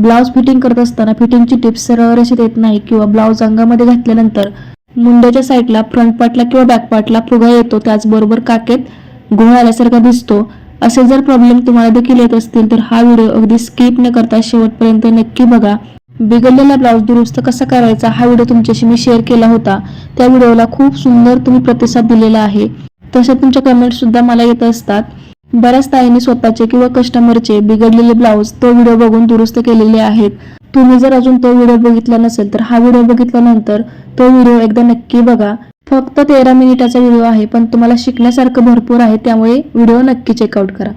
Blouse fitting करत असताना फिटिंगची tips सरळ रेषेत येत नाही किंवा ब्लाऊज अंगामध्ये घातल्यानंतर मुंड्याच्या साईडला फ्रंट पार्टला किंवा बॅक पार्टला फुगा येतो त्याचबरोबर काकेत घोळ आल्यासारखा दिसतो. असे जर प्रॉब्लेम तुम्हाला देखील येत असतील तर हा व्हिडिओ अगदी स्किप न करता शेवटपर्यंत नक्की बघा. बिघडलेला ब्लाऊज दुरुस्त कसा करायचा हा व्हिडिओ तुमच्याशी मी शेअर केला होता. त्या व्हिडिओला खूप सुंदर तुम्ही प्रतिसाद दिलेला आहे. तशा तुमच्या कमेंट सुद्धा मला येत असतात. बऱ्याच ताईंनी स्वतःचे किंवा कस्टमरचे बिघडलेले ब्लाऊज तो व्हिडिओ बघून दुरुस्त केलेले आहेत. तुम्ही जर अजून तो व्हिडिओ बघितला नसेल तर हा व्हिडिओ बघितल्यानंतर तो व्हिडिओ एकदा नक्की बघा. फक्त तेरा मिनिटाचा व्हिडिओ आहे पण तुम्हाला शिकण्यासारखं भरपूर आहे त्यामुळे व्हिडिओ नक्की चेकआउट करा.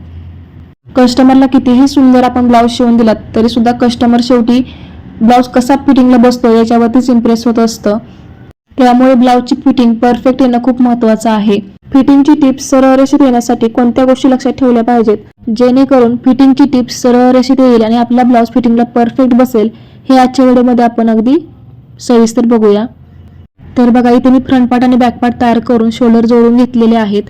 कस्टमरला कितीही सुंदर आपण ब्लाऊज शिवून दिलात तरी सुद्धा कस्टमर शेवटी ब्लाऊज कसा फिटिंगला बसतो याच्यावरतीच इम्प्रेस होत असतं. त्यामुळे ब्लाऊजची फिटिंग परफेक्ट येणं खूप महत्वाचं आहे. फिटिंगची टिप्स सरळ रेषेत येण्यासाठी कोणत्या गोष्टी लक्षात ठेवल्या पाहिजेत? जेणेकरून फिटिंगची टिप्स सरळ रेषेत येईल आणि आपला ब्लाऊज फिटिंगला परफेक्ट बसेल हे आजच्या व्हिडिओमध्ये आपण अगदी सविस्तर बघूया. तर बघा इथे मी फ्रंट पार्ट आणि बॅक पार्ट तयार करून शोल्डर जोडून घेतलेले आहेत.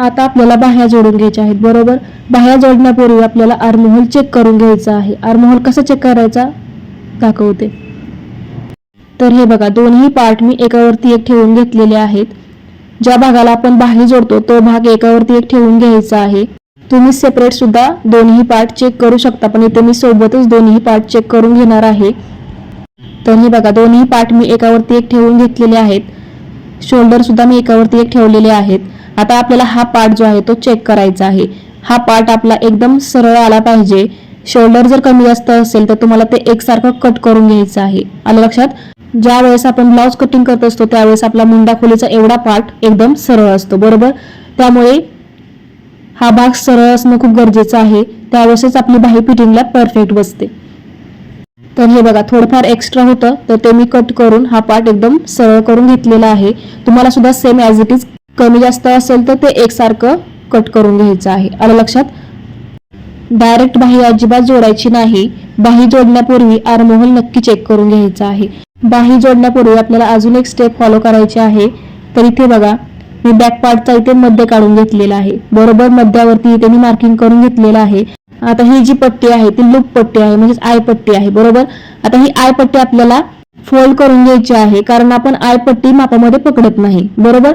आता आपल्याला बाह्या जोडून घ्यायच्या आहेत बरोबर? बाह्या जोडण्यापूर्वी आपल्याला आर्महोल चेक करून घ्यायचा आहे. आर्महोल कसा चेक करायचा? दाखवते. तर हे बघा दोन्ही पार्ट मी एकावरती एक ठेवून घेतलेले आहेत. ज्या भागाला आपण बाही जोडतो तो भाग एकावरती एक ठेवून घ्यायचा आहे. तुम्ही सेपरेट सुद्धा दोन्ही पार्ट चेक करू शकता पण इथे मी सोबतच दोन्ही पार्ट चेक करून घेणार आहे. तर हे बघा दोन्ही पार्ट मी एकावरती एक ठेवून घेतलेले आहेत. शोल्डर सुद्धा मी एकावरती एक ठेवलेले आहेत. आता आपल्याला हा पार्ट जो आहे तो चेक करायचा आहे. हा पार्ट आपला एकदम सरळ आला पाहिजे. शोल्डर जर कमी जास्त असेल तर तुम्हाला ते एकसारखं कट करून घ्यायचं आहे. आलं लक्षात? ज्या वेळेस आपण ब्लाऊज कटिंग करत असतो त्यावेळेस आपला मुंडा खोलीचा एवढा पार्ट एकदम सरळ असतो बरोबर? त्यामुळे हा भाग सरळ असणं खूप गरजेचं आहे. त्यावेळेसच आपली बाही फिटिंगला परफेक्ट बसते. तर हे बघा थोडंफार एक्स्ट्रा होतं तर ते मी कट करून हा पार्ट एकदम सरळ करून घेतलेला आहे. तुम्हाला सुद्धा सेम ॲज इट इज कमी जास्त असेल तर ते एकसारखं कट करून घ्यायचं आहे. आलं लक्षात? डायरेक्ट बाही अजिबात जोडायची नाही. बाही जोडण्यापूर्वी आरमोहल नक्की चेक करून घ्यायचा आहे. बाही जोडण्यापूर्वी आपल्याला अजून एक स्टेप फॉलो करायची आहे. तर इथे बघा मी बॅक पार्टचा इथे मध्य काढून घेतलेला आहे. बरोबर मध्यावरती इथे मी मार्किंग करून घेतलेलं आहे. आता ही जी पट्टी आहे ती लूप पट्टी आहे म्हणजेच आय पट्टी आहे. बरोबर? आता ही आय पट्टी आपल्याला फोल्ड करून घ्यायची आहे कारण आपण आय पट्टी मापामध्ये पकडत नाही. बरोबर?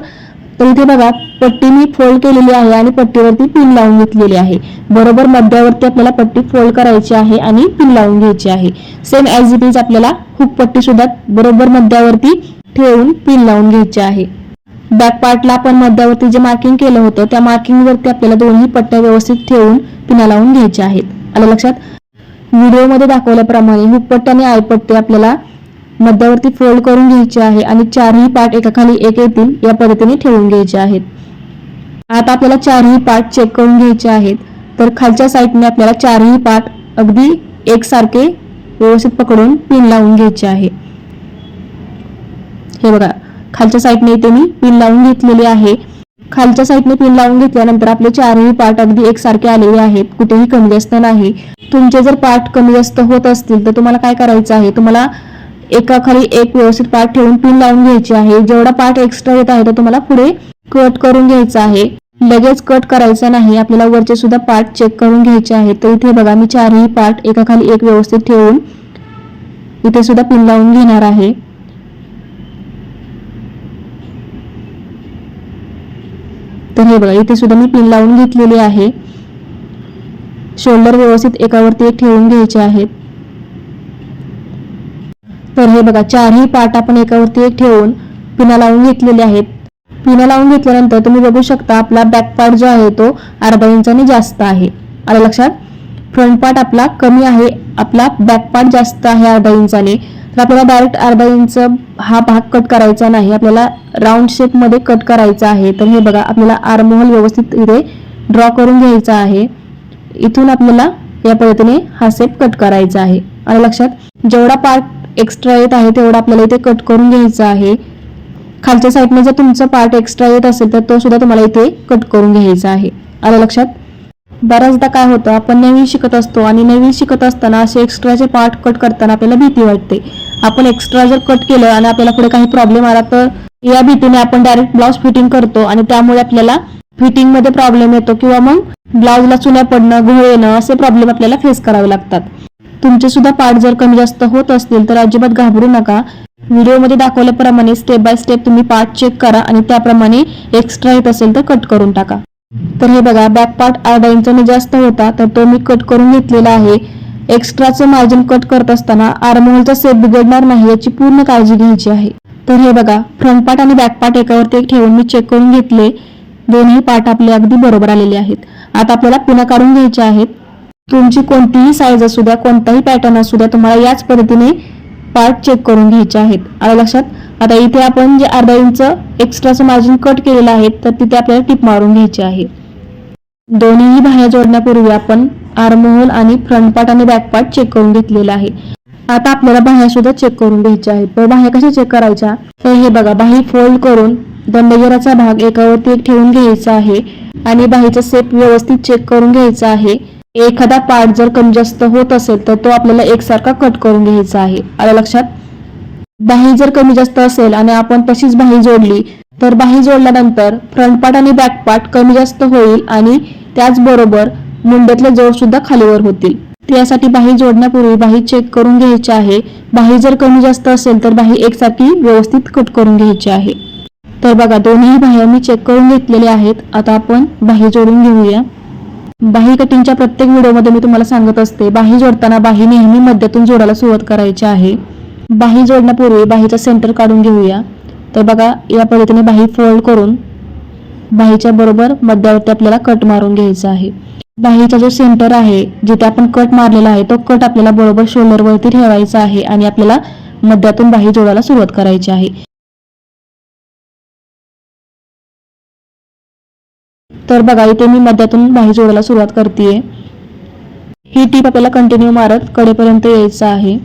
तर इथे बघा पट्टी मी फोल्ड केलेली आहे आणि पट्टीवरती पिन लावून घेतलेली आहे. बरोबर मध्यावरती आपल्याला पट्टी फोल्ड करायची आहे आणि पिन लावून घ्यायची आहे. सेम ॲज इट इज आपल्याला हुक पट्टी सुद्धा बरोबर मध्यावरती ठेवून पिन लावून घ्यायची आहे. बॅक पार्टला आपण मध्यावरती जे मार्किंग केलं होतं त्या मार्किंग वरती आपल्याला दोन्ही पट्ट्या व्यवस्थित ठेवून पिना लावून घ्यायच्या आहेत. आलं लक्षात? व्हिडिओमध्ये दाखवल्याप्रमाणे हुक पट्टी आणि आयपट्टी आपल्याला मध्यावरती फोल्ड करून घ्यायचे आहे आणि चारही पार्ट एकाखाली एक येतील या पद्धतीने ठेवून घ्यायचे आहेत. आता आपल्याला चारही पार्ट चेक करून घ्यायचे आहेत. तर खालच्या साईडने आपल्याला चारही पार्ट अगदी एकसारखे व्यवस्थित पकडून पिन लावून घ्यायचे आहे. हे बघा खालच्या साईडने इथे मी पिन लावून घेतलेली आहे. खालच्या साईडने पिन लावून घेतल्यानंतर आपले चारही पार्ट अगदी एकसारखे आलेले आहेत. कुठेही कमी जास्त नाही. तुमचे जर पार्ट कमी जास्त होत असतील तर तुम्हाला काय करायचं आहे? तुम्हाला एकाखाली एक व्यवस्थित पार्ट ठेवून पिन लावून घ्यायची आहे. जेवढा पार्ट एक्स्ट्रा येत आहे तो तुम्हाला पुढे कट करून घ्यायचा आहे. लगेच कट करायचा नाही. आपल्याला वरचे सुद्धा पार्ट चेक करून घ्यायचे आहेत. तर इथे बघा मी चारही पार्ट एकाखाली एक व्यवस्थित ठेवून इथे सुद्धा पिन लावून घेणार आहे. तर हे बघा इथे सुद्धा मी पिन लावून घेतलेली आहे. शोल्डर व्यवस्थित एकावरती एक ठेवून घ्यायचे आहेत. आहे हे बघा चारही पार्ट आपण एकावरती एक ठेवून पिना लावून घेतलेले आहेत. पिना लावून घेतल्यानंतर तुम्ही बघू शकता आपला बॅक पार्ट जो आहे तो अर्धा इंचाने जास्त आहे. आलं लक्षात? फ्रंट पार्ट आपला कमी आहे आपला बॅक पार्ट जास्त आहे अर्धा इंचाने. तर आपल्याला डायरेक्ट अर्धा इंच हा भाग कट करायचा नाही आपल्याला राऊंड शेपमध्ये कट करायचा आहे. तर हे बघा आपल्याला आरमोहल व्यवस्थित इथे ड्रॉ करून घ्यायचा आहे. इथून आपल्याला या पद्धतीने हा शेप कट करायचा आहे. आणि लक्षात? जेवढा पार्ट एक्स्ट्रा येत आहे तेवढा आपल्याला इथे कट करून घ्यायचा आहे. खालच्या साईडने जर तुमचं पार्ट एक्स्ट्रा येत असेल तर तो सुद्धा तुम्हाला इथे कट करून घ्यायचा आहे. आलं लक्षात? बऱ्याचदा काय होतं आपण नवीन शिकत असतो आणि नवीन शिकत असताना असे एक्स्ट्राचे पार्ट कट करताना आपल्याला भीती वाटते. आपण एक्स्ट्रा जर कट केलं आणि आपल्याला पुढे काही प्रॉब्लेम आला तर या भीतीने आपण डायरेक्ट ब्लाऊज फिटिंग करतो आणि त्यामुळे आपल्याला फिटिंगमध्ये प्रॉब्लेम येतो किंवा मग ब्लाऊजला चुन्या पडणं घोळ येणं असे प्रॉब्लेम आपल्याला फेस करावे लागतात. तुमचे सुद्धा पार्ट जर कमी जास्त होत असतील तर अजिबात घाबरू नका. व्हिडिओमध्ये दाखवल्याप्रमाणे स्टेप बाय स्टेप तुम्ही पार्ट चेक करा आणि त्याप्रमाणे एक्स्ट्रा येत असेल तर कट करून टाका. तर हे बघा बॅक पार्ट अर्धा इंचाने जास्त होता तर तो मी कट करून घेतलेला आहे. एक्स्ट्राचं मार्जिन कट करत असताना आर्महोलचा सेप बिघडणार नाही याची पूर्ण काळजी घ्यायची आहे. तर हे बघा फ्रंट पार्ट आणि बॅक पार्ट एकावरती एक ठेवून मी चेक करून घेतले. दोन्ही पार्ट आपले अगदी बरोबर आलेले आहेत. आता आपल्याला पुन्हा काढून घ्यायचे आहेत. तुमची कोणतीही साईज असू द्या कोणताही पॅटर्न असू द्या तुम्हाला याच पद्धतीने पार्ट चेक करून घ्यायचे आहेत. आलं लक्षात? आता इथे आपण जे अर्धा इंच एक्स्ट्राचं मार्जिन कट केलेलं आहे तर तिथे आपल्याला टिप मारून घ्यायची आहे. दोन्हीही बाह्या जोडण्यापूर्वी आपण आर्महोल आणि फ्रंट पार्ट आणि बॅक पार्ट चेक करून घेतलेला आहे. आता आपल्याला बाह्या सुद्धा चेक करून घ्यायच्या आहेत. तर बाह्या कशा चेक करायच्या? तर हे बघा बाही फोल्ड करून दंडगेराचा भाग एकावरती एक ठेवून घ्यायचा आहे आणि बाहीचा सेप व्यवस्थित चेक करून घ्यायचा आहे. एखादा पार्ट जर कमी जास्त होत असेल तर तो आपल्याला एकसारखा कट करून घ्यायचा आहे. आलं लक्षात? बाही जर कमी जास्त असेल आणि आपण तशीच बाही जोडली तर बाही जोडल्यानंतर फ्रंट पार्ट आणि बॅक पार्ट कमी जास्त होईल आणि त्याचबरोबर मुंड्यातले जोड सुद्धा खालीवर होतील. त्यासाठी बाही जोडण्यापूर्वी बाही चेक करून घ्यायची आहे. बाही जर कमी जास्त असेल तर बाही एकसारखी व्यवस्थित कट करून घ्यायची आहे. तर बघा दोन्ही बाह्या मी चेक करून घेतलेल्या आहेत. आता आपण बाही जोडून घेऊया. बाही कटिंगच्या प्रत्येक व्हिडिओमध्ये मी तुम्हाला सांगत असते बाही जोडताना बाही नेहमी मध्यातून जोडायला सुरुवात करायची आहे. बाही जोडण्यापूर्वी बाहीचा सेंटर काढून घेऊया. तर बघा या पद्धतीने बाही फोल्ड करून बाहीच्या बरोबर मध्यावरती आपल्याला कट मारून घ्यायचा आहे. बाहीचा जो सेंटर आहे जिथे आपण कट मारलेला आहे तो कट आपल्याला बरोबर शोल्डरवरती ठेवायचा आहे आणि आपल्याला मध्यातून बाही जोडायला सुरुवात करायची आहे. तर बघा इथे मी मध्यातून बाही जोडायला सुरुवात करते ही टीप आपल्याला कंटिन्यू मारत कडेपर्यंत यायचं आहे.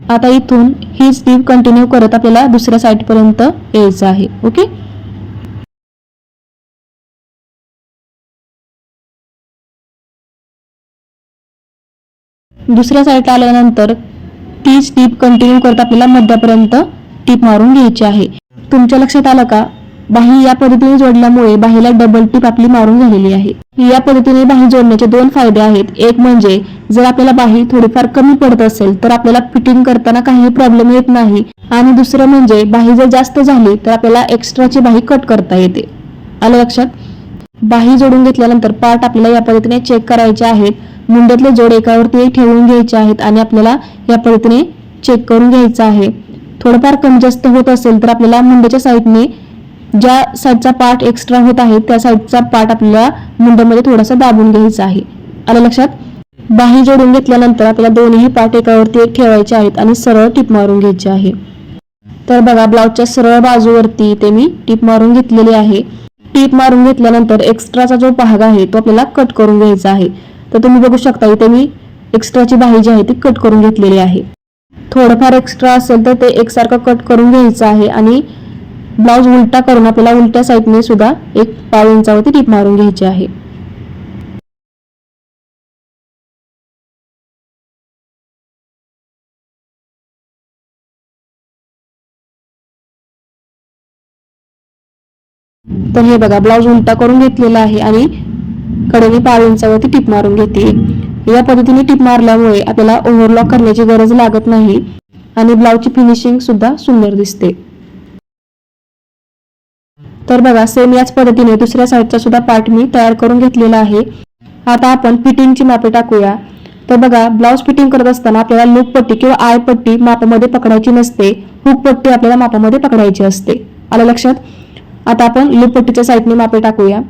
आता इथून हीच टीप कंटिन्यू करत आपल्याला दुसऱ्या साईडपर्यंत यायचं आहे ओके? दुसऱ्या साईडला आल्यानंतर तीच टीप कंटिन्यू करत आपल्याला मध्यापर्यंत टीप मारून घ्यायची आहे. तुमच्या लक्षात आलं का? बाही या पद्धतीने जोडल्यामुळे बाहीला डबल टीप आपली मारून झालेली आहे. या पद्धतीने बाही जोडण्याचे दोन फायदे आहेत. एक म्हणजे जर आपल्याला बाही थोडीफार कमी पडत असेल तर आपल्याला फिटिंग करताना काही प्रॉब्लेम येत नाही. आणि दुसरं म्हणजे बाही जर जास्त झाली तर आपल्याला एक्स्ट्राची बाही कट करता येते. आलं लक्षात? बाही जोडून घेतल्यानंतर पार्ट आपल्याला या पद्धतीने चेक करायचे आहेत. मुंड्यातले जोड एकावरती एक ठेवून घ्यायचे आहेत आणि आपल्याला या पद्धतीने चेक करून घ्यायचं आहे. थोडंफार कमी जास्त होत असेल तर आपल्याला मुंड्याच्या साईडने ज्या साईडचा पार्ट एक्स्ट्रा होत आहे त्या साईडचा पार्ट आपल्याला मुंड्यामध्ये थोडासा दाबून घ्यायचा आहे. आलं लक्षात? बाही जोडून घेतल्यानंतर आपल्याला दोन्ही पार्ट एकावरती एक ठेवायचे आहेत आणि सरळ टिप मारून घ्यायची आहे. तर बघा ब्लाउजच्या सरळ बाजूवरती ते मी टीप मारून घेतलेली आहे. टीप मारून घेतल्यानंतर एक्स्ट्राचा जो भाग आहे तो आपल्याला कट करून घ्यायचा आहे. तर तुम्ही बघू शकता इथे मी एक्स्ट्राची बाही जी आहे ती कट करून घेतलेली आहे. थोडंफार एक्स्ट्रा असेल तर ते एकसारखं कट करून घ्यायचं आहे आणि ब्लाऊज उलटा करून आपल्याला उलट्या साईडने सुद्धा एक पाव इंचावरती टीप मारून घ्यायची आहे. तर हे बघा ब्लाऊज उलटा करून घेतलेला आहे आणि कडेने पाव इंचावरती टीप मारून घेते. या पद्धतीने टीप मारल्यामुळे आपल्याला ओव्हरलॉक करण्याची गरज लागत नाही आणि ब्लाऊजची फिनिशिंग सुद्धा सुंदर दिसते. तर बघा सेम याच पद्धतीने दुसऱ्या साईडचा सुद्धा पार्ट मी तयार करून घेतलेला आहे. आता आपण फिटिंगची मापे टाकूया. तर बघा ब्लाऊज फिटिंग करत असताना आपल्याला लूप पट्टी किंवा आय पट्टी मापामध्ये पकडायची नसते. हुक पट्टी आपल्याला मापामध्ये पकडायची असते. आलं लक्षात? आता आपण लूप पट्टीच्या साईडने मापे टाकूया.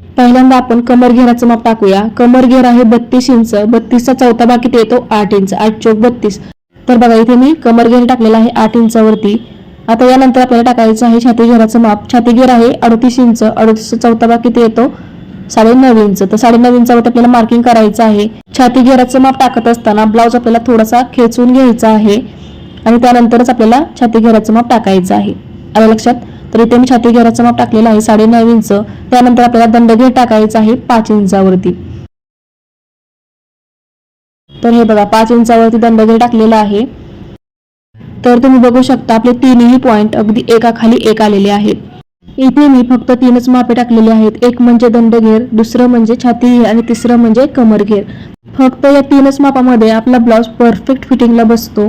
पहिल्यांदा आपण कमर घेराचं माप टाकूया. कमर घेर आहे बत्तीस इंच बत्तीसचा चौथा भाग किती येतो आठ इंच आठ चौक बत्तीस. तर बघा इथे मी कमर घेर टाकलेला आहे आठ इंचावरती. आता यानंतर आपल्याला टाकायचं आहे छाती घेराचं माप. छाती घेर आहे अडतीस इंच अडतीसचा चौथा भाग किती येतो साडेनऊ इंच. तर साडेनऊ इंचावरती आपल्याला मार्किंग करायचं आहे. छाती घेराचं माप टाकत असताना ब्लाऊज आपल्याला थोडासा खेचून घ्यायचा आहे. आणि त्यानंतरच आपल्याला छाती घेराचं माप टाकायचं आहे. आलं लक्षात? तर इथे मी छाती घेराचं माप टाकलेलं आहे साडे नऊ इंच. त्यानंतर आपल्याला दंडघेर टाकायचा आहे पाच इंचावरती. तर हे बघा पाच इंचावरती दंडघेर टाकलेला आहे. तर तुम्ही बघू शकता आपले तीनही पॉइंट अगदी एकाखाली एक आलेले आहेत. इथे मी फक्त तीनच मापे टाकलेली आहेत. एक म्हणजे दंडघेर दुसरं म्हणजे छाती घेर आणि तिसरं म्हणजे कमर घेर. फक्त या तीनच मापामध्ये आपला ब्लाऊज परफेक्ट फिटिंगला बसतो.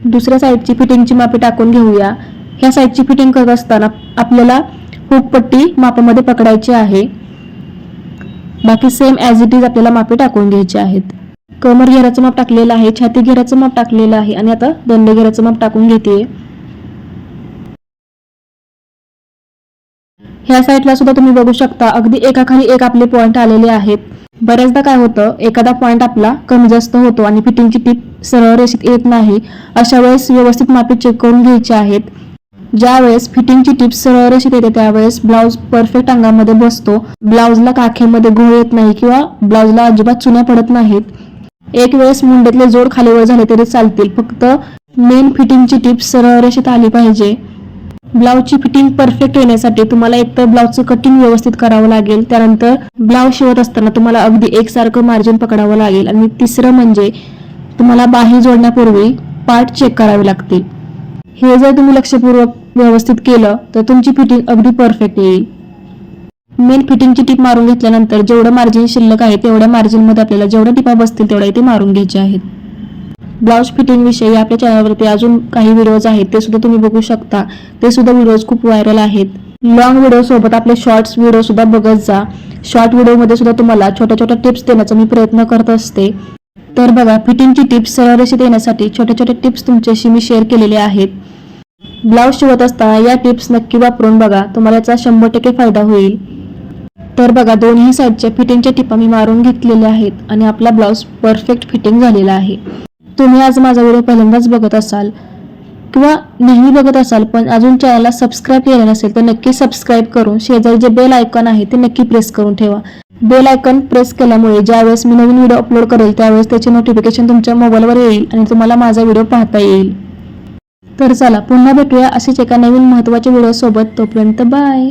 दुसऱ्या साईडची फिटिंगची मापे टाकून घेऊया. ह्या साईडची फिटिंग करत असताना आपल्याला हुकपट्टी मापामध्ये पकडायची आहे. बाकी सेम ॲज इट इज आपल्याला मापे टाकून घ्यायचे आहेत. कमर घेराचं माप टाकलेलं आहे छाती घेराचं माप टाकलेलं आहे आणि आता दंड घेराचं माप टाकून घेते. ह्या साईडला सुद्धा तुम्ही बघू शकता अगदी एकाखाली एक आपले पॉईंट आलेले आहेत. बऱ्याचदा काय होतं एखादा पॉईंट आपला कमी जास्त होतो आणि फिटिंगची टीप सरळ रेषेत येत नाही. अशा वेळेस व्यवस्थित मापे चेक करून घ्यायचे आहेत. ज्या वेळेस फिटिंगची टिप्स सरळ रेषेत येते त्यावेळेस ब्लाऊज परफेक्ट अंगामध्ये बसतो. ब्लाऊजला काखेमध्ये घोळ येत नाही किंवा ब्लाऊजला अजिबात चुन्या पडत नाहीत. एक वेळेस मुंडेतले जोड खालीवर झाले तरी चालतील. फक्त मेन फिटिंगची टिप्स सरळ रेषेत आली पाहिजे. ब्लाऊजची फिटिंग परफेक्ट येण्यासाठी तुम्हाला एकतर ब्लाऊजचं कटिंग व्यवस्थित करावं लागेल. त्यानंतर ब्लाऊज शिवत असताना तुम्हाला अगदी एकसारखं मार्जिन पकडावं लागेल. आणि तिसरं म्हणजे तुम्हाला बाही जोडण्यापूर्वी पार्ट चेक करावे लागतील. हे जर तुम्ही लक्षपूर्वक व्यवस्थित केलं तर तुमची फिटिंग अगदी परफेक्ट येईल. मेन फिटिंगची टीप मारून घेतल्यानंतर जेवढं मार्जिन शिल्लक आहे तेवढ्या मार्जिनमध्ये आपल्याला जेवढ्या टिपा बसतील तेवढ्या इथे मारून घ्यायचे आहेत. ब्लाऊज फिटिंगविषयी आपल्या चॅनलवरती अजून काही व्हिडिओज आहेत ते सुद्धा तुम्ही बघू शकता. ते सुद्धा व्हिडिओज खूप व्हायरल आहेत. लॉंग व्हिडिओ सोबत आपले शॉर्ट्स व्हिडिओ सुद्धा बघत जा. शॉर्ट व्हिडिओमध्ये सुद्धा तुम्हाला छोट्या छोट्या टिप्स देण्याचा मी प्रयत्न करत असते. तर बघा फिटिंगची टिप्स सरळ रेषेत येण्यासाठी छोट्या छोट्या टिप्स तुमच्याशी मी शेअर केलेले आहेत. ब्लाऊज शिवत असताना या टिप्स नक्की वापरून बघा तुम्हाला याचा शंभर टक्के फायदा होईल. तर बघा दोन्ही साईडच्या फिटिंगच्या टिपा मी मारून घेतलेल्या आहेत आणि आपला ब्लाऊज परफेक्ट फिटिंग झालेला आहे. तुम्ही आज माझा व्हिडिओ पहिल्यांदाच बघत असाल किंवा नेहमी बघत असाल पण अजून चॅनलला सबस्क्राईब केलं नसेल तर नक्की सबस्क्राईब करून शेजारी जे बेल आयकॉन आहे ते नक्की प्रेस करून ठेवा. बेल आयकॉन प्रेस केल्यामुळे ज्यावेळेस मी नवीन व्हिडिओ अपलोड करेल त्यावेळेस त्याचे नोटिफिकेशन तुमच्या मोबाईलवर येईल आणि तुम्हाला माझा व्हिडिओ पाहता येईल. तर चला पुन्हा भेटूया असेच एका नवीन महत्त्वाच्या व्हिडिओसोबत तोपर्यंत बाय